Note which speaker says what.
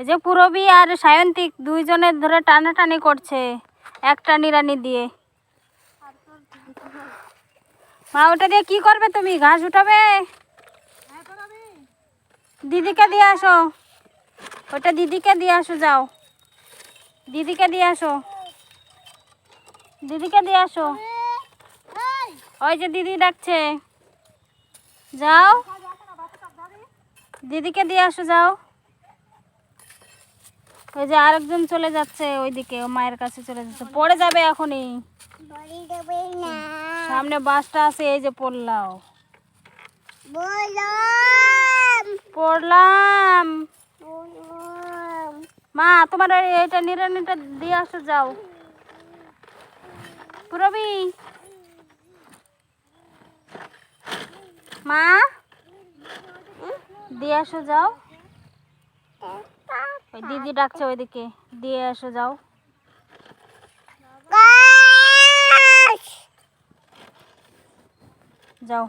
Speaker 1: এই যে পুরবী আর সায়ন্তিক দুইজনের ধরে টানাটানি করছে, একটা নিরানি দিয়ে। মা, ওটা দিয়ে কি করবে তুমি? ঘাস উঠাবে? দিদিকে দিয়ে আসো। ওটা দিদিকে দিয়ে আসো, যাও। দিদিকে দিয়ে আসো। দিদিকে দিয়ে আসো। ওই যে দিদি ডাকছে। যাও। দিদিকে দিয়ে আসো, যাও। ওই যে আরেকজন চলে যাচ্ছে ওইদিকে ও মায়ের কাছে চলে যাচ্ছে। পড়ে যাবে এখনই। সামনে বাসটা আছে এই যে পড়লাও পড়লাম। মা তোমার এই- এইটা নিরানিটা দিয়ে আসো যাও। পুরবি। মা? দিয়ে আসো যাও। ওই দিদি ডাকছে ওইদিকে। দিয়ে এসো যাও। যাও।